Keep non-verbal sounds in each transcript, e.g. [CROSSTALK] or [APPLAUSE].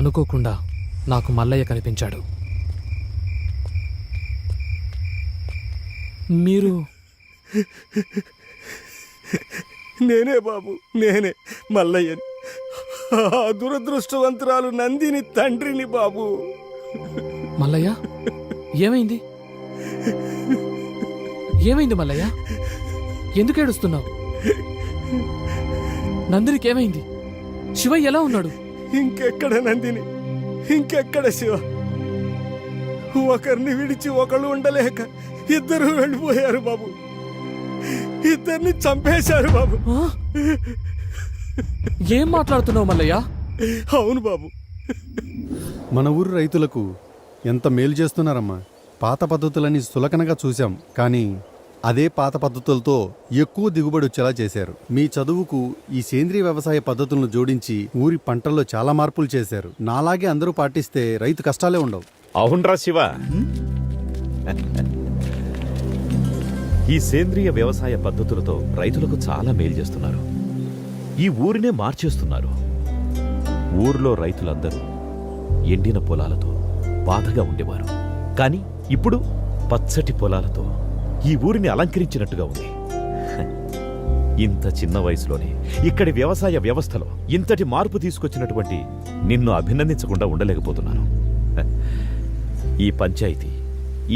అనుకోకుండా నాకు మల్లయ్య కనిపించాడు. మీరు నేనే బాబు నేనే మల్లయ్యని దురదృష్టవంతురాలు నందిని తండ్రిని బాబు. మల్లయ్య ఏమైంది? ఏమైంది మల్లయ్య? ఎందుకు ఏడుస్తున్నావు? నందినికి ఏమైంది? శివ ఎలా ఉన్నాడు? ఇంకెక్కడ నందిని? ఇంకెక్కడ శివ? ఒకరిని విడిచి ఒకళ్ళు ఉండలేక ఇద్దరు వెళ్ళిపోయారు బాబు. ఇద్దరిని చంపేశారు బాబు? ఏం మాట్లాడుతున్నావు మల్లయ్య? అవును బాబు. మన ఊరు రైతులకు ఎంత మేలు చేస్తున్నారమ్మా. పాత పద్ధతులని సులకనగా చూశాం కానీ అదే పాత పద్ధతులతో ఎక్కువ దిగుబడి వచ్చేలా చేశారు. మీ చదువుకు ఈ సేంద్రియ వ్యవసాయ పద్ధతులను జోడించి ఊరి పంటల్లో చాలా మార్పులు చేశారు. నాలాగే అందరూ పాటిస్తే రైతు కష్టాలే ఉండవు. అవునరా శివ. ఈ సేంద్రియ వ్యవసాయ పద్ధతులతో రైతులకు చాలా మేలు చేస్తున్నారు. ఈ ఊరినే మార్చేస్తున్నారు. ఊర్లో రైతులందరూ ఎండిన పొలాలతో బాధగా ఉండేవారు. కానీ ఇప్పుడు పచ్చటి పొలాలతో ఈ ఊరిని అలంకరించినట్టుగా ఉంది. ఇంత చిన్న వయసులోనే ఇక్కడి వ్యవసాయ వ్యవస్థలో ఇంతటి మార్పు తీసుకొచ్చినటువంటి నిన్ను అభినందించకుండా ఉండలేకపోతున్నాను. ఈ పంచాయతీ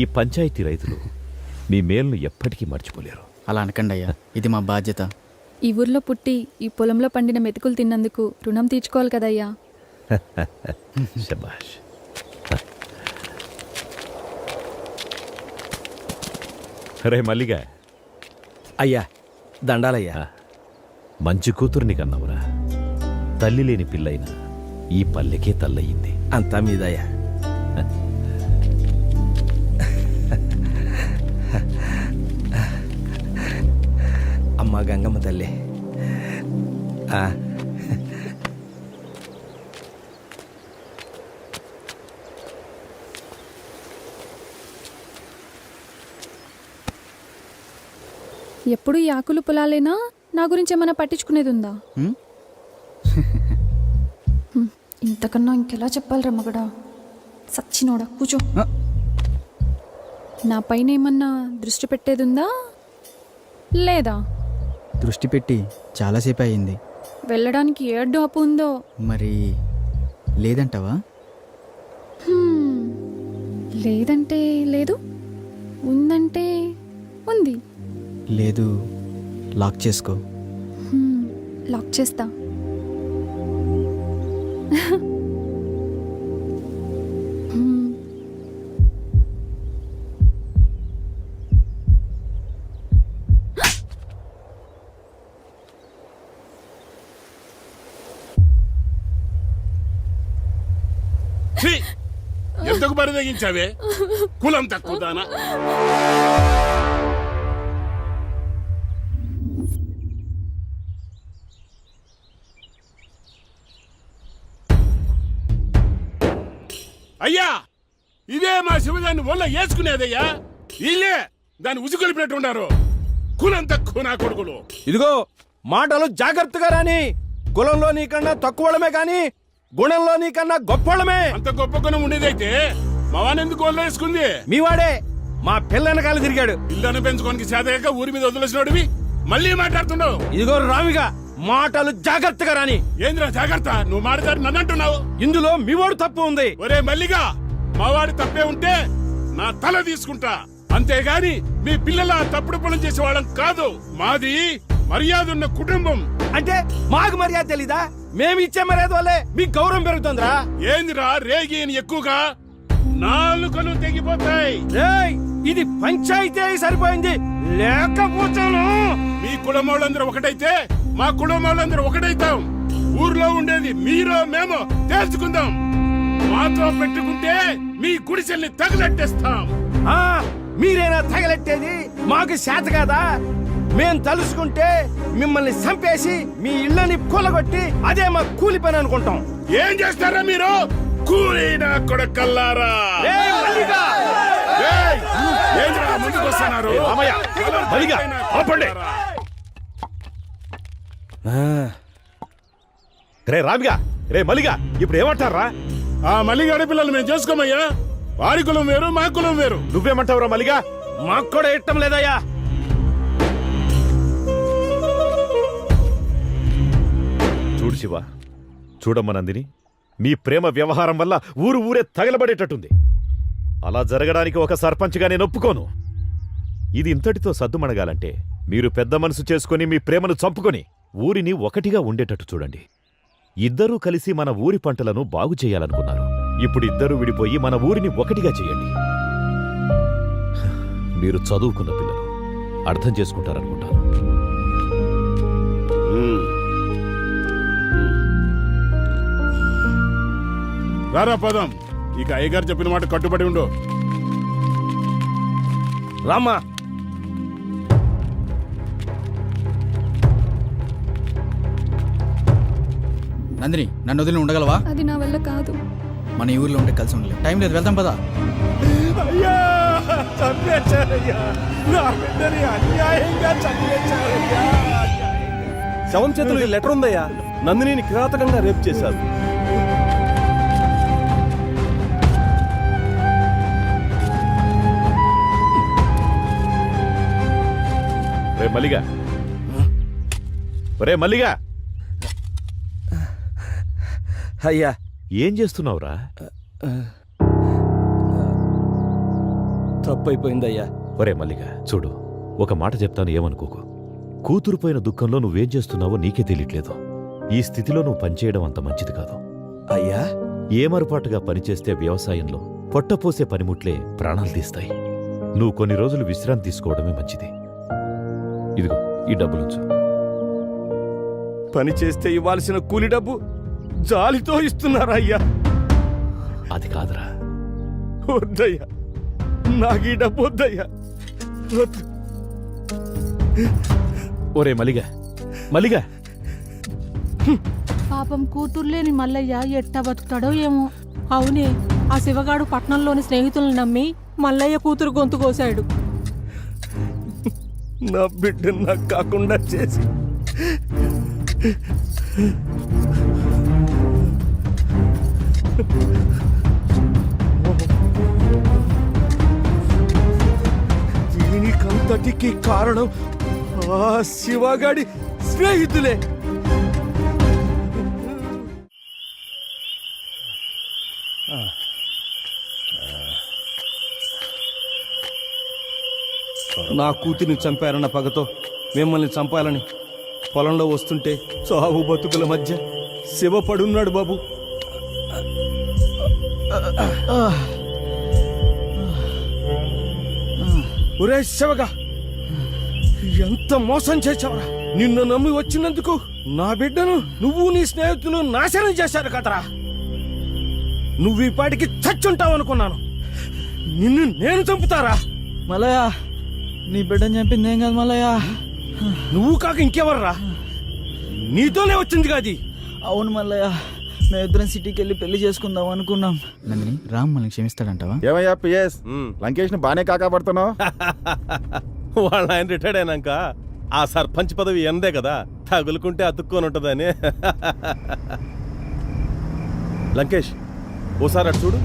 ఈ పంచాయతీ రైతులు మీ మేలును ఎప్పటికీ మర్చిపోలేరు. అలా అనకండి అయ్యా ఇది మా బాధ్యత. ఈ ఊర్లో పుట్టి ఈ పొలంలో పండిన మెతుకులు తిన్నందుకు రుణం తీర్చుకోవాలి కదయ్యా. [LAUGHS] శబాష్ రే మల్లిగా. అయ్యా దండాలయ్యా. మంచి కూతుర్ని కన్నవురా. తల్లి లేని పిల్లైన ఈ పల్లెకే తల్లయింది. అంతా మీదయ్యా. అమ్మ గంగమ్మ తల్లి. ఎప్పుడు ఈ ఆకులు పొలాలేనా? నా గురించి ఏమైనా పట్టించుకునేది ఉందా [LAUGHS] ఇంతకన్నా ఇంకెలా చెప్పాలిరా మగడా? సచ్చినోడా కూచో. ఆ. నా పైన ఏమన్నా దృష్టి పెట్టేది ఉందా లేదా? దృష్టి పెట్టి చాలాసేపు అయింది. వెళ్ళడానికి ఏడ్డు అప్పు ఉందో? మరి లేదంటావా? లేదంటే లేదు ఉందంటే ఉంది. లేదు. లాక్ చేసుకో. హ్మ్, లాక్ చేస్తా! ఎందుకు బరిదగించావే కులం తక్కువ దానా. వేసుకునేదయ్యా? ఇల్లే. దాన్ని ఉసుకొలిపినట్టు ఉన్నారు కులం తక్కువ నా కొడుకులు. ఇదిగో మాటలు జాగ్రత్తగా రాని కులంలో నీకన్నా తక్కువడమే కానీ గుణంలో నీకన్నా గొప్పవడమే అంత గొప్ప గుణం ఉండేదైతే మవానెందుకు ఒళ్ళ వేసుకుంది? మీవాడే మా పిల్ల వెనకాల తిరిగాడు. ఇల్లును పెంచుకోనికి చేతగాక ఊరి మీద వదిలేసినోడివి. మళ్ళీ మాట్లాడుతున్నావు. ఇదిగో రామిగా మాటలు జాగ్రత్తగా రాని. ఏంద్రా జాగ్రత్త? నువ్వు మాట్లాడి నన్ను అంటున్నావు. ఇందులో మీవాడు తప్పు ఉంది. ఒరే మల్లిగా మావాడి తప్పే ఉంటే నా తల తీసుకుంటా. అంతేగాని మీ పిల్లల తప్పుడు పనులు చేసేవాళ్ళం కాదు. మాది మర్యాద ఉన్న కుటుంబం. అంటే మాకు మర్యాద తెలీదా? మేము ఇచ్చే మర్యాద వల్లే మీకు గౌరవం పెరుగుతుందిరా. ఏందిరా రేగి అని ఎక్కువగా? నాలుకలు తెగిపోతాయి. ఇది పంచాయతీ అయి సరిపోయింది. లేకపోతాను. మీ కులం వాళ్ళందరూ ఒకటైతే మా కులం వాళ్ళందరూ ఒకటైతాం. ఊర్లో ఉండేది మీరో మేమో తేల్చుకుందాం. మాతో పెట్టుకుంటే మీ గుడిసెల్ని తగలెట్టేస్తాం. ఆ మీరేనా తగలెట్టేది? మాకు చేత కాదా? మేం తలుసుకుంటే మిమ్మల్ని చంపేసి మీ ఇళ్ళని కూలగొట్టి అదే మా కూలి పని అనుకుంటాం. ఏం చేస్తారా మీరు? కూలీనా కొడకల్లారా? ఏయ్, మల్లిగా! ఏయ్! ఏంట్రా ముందుకు వస్తున్నారు. రామయ్య, మల్లిగా, ఆపండి. రే రామిగా రే మల్లిగా ఇప్పుడు ఏమంటారా? ఆ మల్లిగాడి పిల్లలు మేము చేసుకోమయ్యా? వారి కులం వేరు మా కులం వేరు. నువ్వేమంటావురా మల్లిగా? మాకు కూడా ఇష్టం లేదయ్యా. చూడు శివ చూడమ్మ నందిని మీ ప్రేమ వ్యవహారం వల్ల ఊరు ఊరే తగలబడేటట్టుంది. అలా జరగడానికి ఒక సర్పంచ్గా నేను ఒప్పుకోను. ఇది ఇంతటితో సద్దుమణగాలంటే మీరు పెద్ద మనసు చేసుకొని మీ ప్రేమను చంపుకొని ఊరిని ఒకటిగా ఉండేటట్టు చూడండి. ఇద్దరూ కలిసి మన ఊరి పంటలను బాగు చేయాలనుకున్నారు. ఇప్పుడు ఇద్దరూ విడిపోయి మన ఊరిని ఒకటిగా చేయండి. మీరు చదువుకున్న పిల్లలు అర్థం చేసుకుంటారనుకుంటాను. రారా పదం. ఇక అయ్యగారు చెప్పిన మాట కట్టుబడి ఉండు. రామ్మా. నందిని నన్ను వదిలి ఉండగలవా? అది నా వల్ల కాదు. మన ఈ ఊర్లో ఉంటే కలిసి ఉండలేం. టైం లేదు వెళ్తాం పదా. అయ్యా చంపేశారయ్యా. నా బిడ్డని అన్యాయంగా చంపేశారయ్యా. శవం చేతులు ఈ లెటర్ ఉందయ్యా. నందినిని కిరాతకంగా రేపు చేశారు. రే మల్లిగా. రే మల్లిగా. అయ్యా. ఏం చేస్తున్నావురా? తప్పైపోయిందయ్యా. ఒరే మల్లిగా చూడు ఒక మాట చెప్తాను ఏమనుకోకు. కూతురుపోయిన దుఃఖంలో నువ్వేం చేస్తున్నావో నీకే తెలియట్లేదు. ఈ స్థితిలో నువ్వు పనిచేయడం అంత మంచిది కాదు. అయ్యా. ఏమరుపాటుగా పనిచేస్తే వ్యవసాయంలో పొట్టపోసే పనిముట్లే ప్రాణాలు తీస్తాయి. నువ్వు కొన్ని రోజులు విశ్రాంతి తీసుకోవడమే మంచిది. ఇదిగో ఈ డబ్బులుంచు పని చేస్తే ఇవ్వాల్సిన కూలి డబ్బు జాలితో ఇస్తున్నారా అయ్యా అది కాదురా. వద్దయ్యా. నాకు ఈ డబ్బు వద్దయ్యా. వద్దు. ఒరే మల్లిగా మల్లిగా పాపం కూతుర్లేని మల్లయ్య ఎట్టా బతుకుతాడో ఏమో. అవునే ఆ శివగాడు పట్నంలోని స్నేహితులను నమ్మి మల్లయ్య కూతురు గొంతు కోశాడు నా బిడ్డ నాకు కాకుండా చేసి దీనికంతటికి కారణం ఆ శివగాడి స్నేహితులే. నా కూతురిని చంపారన్న పగతో మిమ్మల్ని చంపాలని పొలంలో వస్తుంటే చావు బతుకుల మధ్య శివ పడున్నాడు బాబు. ఒరే శివగా ఎంత మోసం చేశావురా? నిన్ను నమ్మి వచ్చినందుకు నా బిడ్డను నువ్వు నీ స్నేహితులు నాశనం చేశారు కదరా. నువ్వు ఈ పాటికి చచ్చుంటావు అనుకున్నాను నిన్ను నేను చంపుతారా? మల్లయ్య నీ బిడ్డని చంపింది ఏం కాదు మల్లయ్య నువ్వు కాక ఇంకెవర్రా? నీతోనే వచ్చింది కాది అవును మల్లయ్య మేమిద్దరం సిటీకి వెళ్ళి పెళ్ళి చేసుకుందాం అనుకున్నాం. నందిని రామ్ మనల్ని క్షమిస్తాడంటావా? ఏమయ్యా పిఎస్? లంకేష్ని బానే కాకాపడుతున్నావు [LAUGHS] వాళ్ళ ఆయన రిటైర్డ్ అయినాక ఆ సర్పంచ్ పదవి ఎందే కదా? తగులుకుంటే అతుక్కొని ఉంటదని [LAUGHS] లంకేష్ ఓసారి అటు చూడు.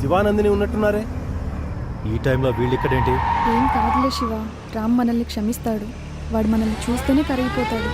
శివానందిని ఉన్నట్టున్నారే. ఈ టైంలో వీళ్ళు ఇక్కడేంటి? ఏం కాదులే శివ. రామ్ మనల్ని క్షమిస్తాడు. వాడు మనల్ని చూస్తేనే కరిగిపోతాడు.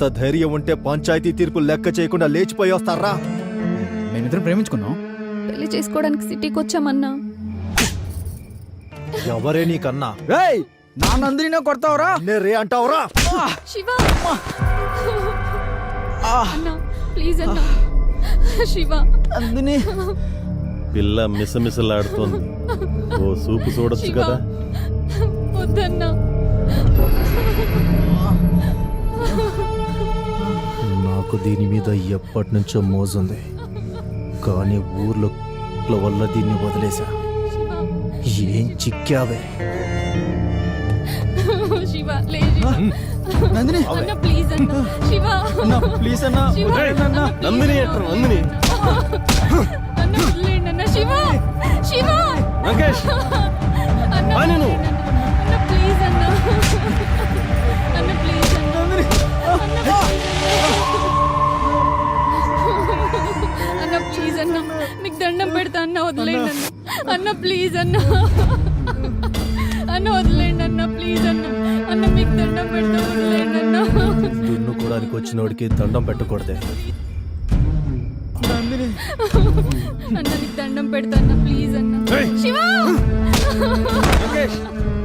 ఎంత ధైర్యం ఉంటే పంచాయతీ తీర్పు లెక్క చేయకుండా లేచిపోయి వస్తారా మేమిద్దరం ప్రేమించుకున్నాం. పెళ్ళి చేసుకోవడానికి సిటీకి వచ్చామన్నా. ఎవరే నీకన్నా? రేయ్ నా నందిని కొడతావురా? నే రే అంటావురా? శివ! అన్నా ప్లీజ్ అన్నా. శివ. నందిని. పిల్ల మిసమిసలాడుతోంది. ఓ సూపు చూడొచ్చు కదా. వద్దన్నా. నాకు దీని మీద ఎప్పటి నుంచో మోజుంది. కానీ ఊర్లో వల్ల దీన్ని వదిలేశా. ఏం చిక్కావే. శివ నందిని? అన్న ప్లీజ్ అన్న. శివ. అన్న ప్లీజ్ అన్న. శివ. వదిలేయండి అన్న నందిని అంటారు నందిని. అన్న వదిలేయండి అన్న. శివ. శివ. లంకేష్ అన్న పా నేను. వదిలేయండి అన్న. అన్న ప్లీజ్ అన్న అన్న. మీకు దండం పెడతా అన్న వదిలేయండి అన్న. అన్న. ప్లీజ్ అన్న. అన్న వదిలేయండి అన్న ప్లీజ్ అన్న. అన్న మీకు దండం పెడతా వదిలేయండి అన్న. దున్నుకోవడానికి వచ్చినోడికి దండం పెట్టకూడదే. అన్న నీకు దండం పెడతా అన్న ప్లీజ్ అన్న. శివ!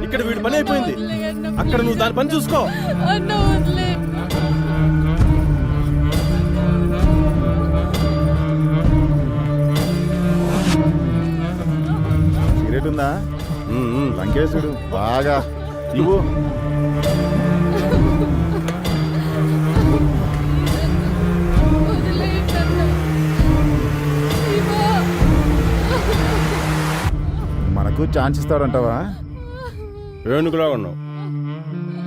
ఇక్కడ వీడి పని అయిపోయింది. అక్కడ నువ్వు దాని పని చూసుకో. అన్న వదిలే సిగరెట్ లంకేశుడు బాగా. ఇవ్వు. మనకు ఛాన్స్ ఇస్తాడంటావా? ఏనుగులా ఉన్నావు.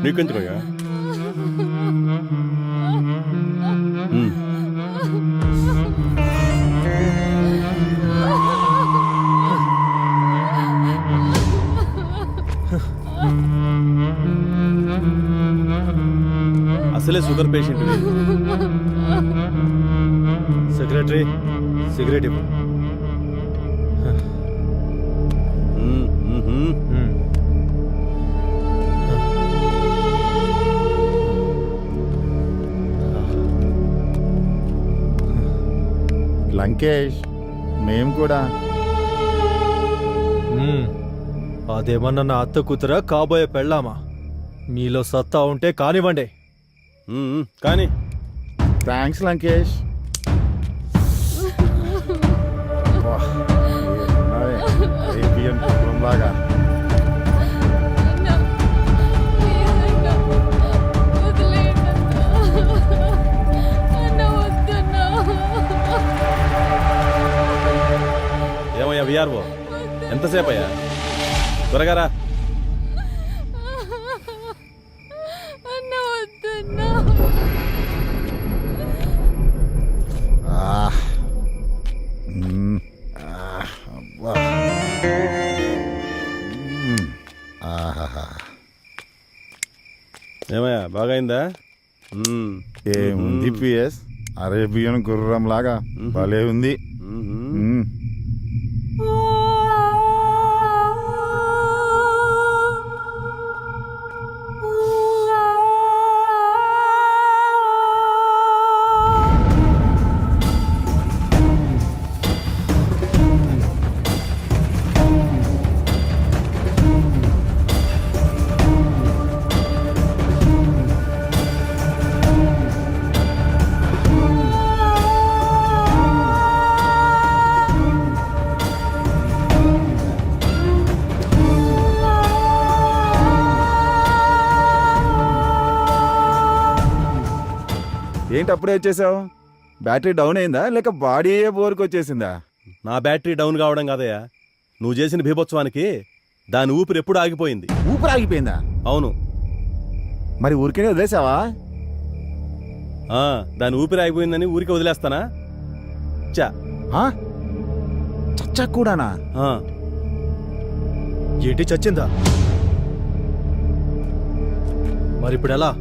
నీకెందుకయ్యా? అసలే షుగర్ పేషెంట్ సెక్రటరీ సిగరెట్ ఇవ్వు. లంకేష్ మేము కూడా. అదేమన్నా నా అత్త కూతురా కాబోయే పెళ్ళామా మీలో సత్తా ఉంటే కానివ్వండి. కానీ. థ్యాంక్స్ లంకేష్ అన్న వద్దన్న ఏమయ్యా విఆర్ఓ ఎంతసేపు అయ్యా త్వరగా రా. ఏమయ్యా బాగైందా. ఏముంది పిఎస్? అరేబియన్ గుర్రం లాగా భలే ఉంది. ఏంటి అప్పుడే వచ్చేసావు బ్యాటరీ డౌన్ అయిందా? లేక బాడీ బోర్కి వచ్చేసిందా? నా బ్యాటరీ డౌన్ కావడం కాదయ్యా. నువ్వు చేసిన బీభత్సవానికి దాని ఊపిరి ఎప్పుడు ఆగిపోయింది. ఊపిరి ఆగిపోయిందా? అవును. మరి ఊరికే వదిలేసావా? ఆ, దాని ఊపిరి ఆగిపోయిందని ఊరికి వదిలేస్తానా? చా ఆ? చచ్చా కూడానా? ఆ. ఏంటి చచ్చిందా? మరి ఇప్పుడు ఎలా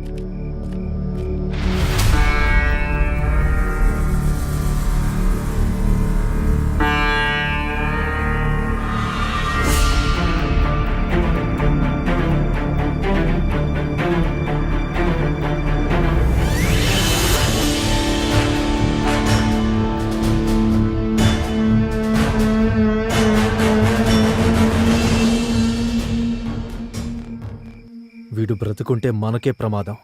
వీడు మనకే ప్రమాదం.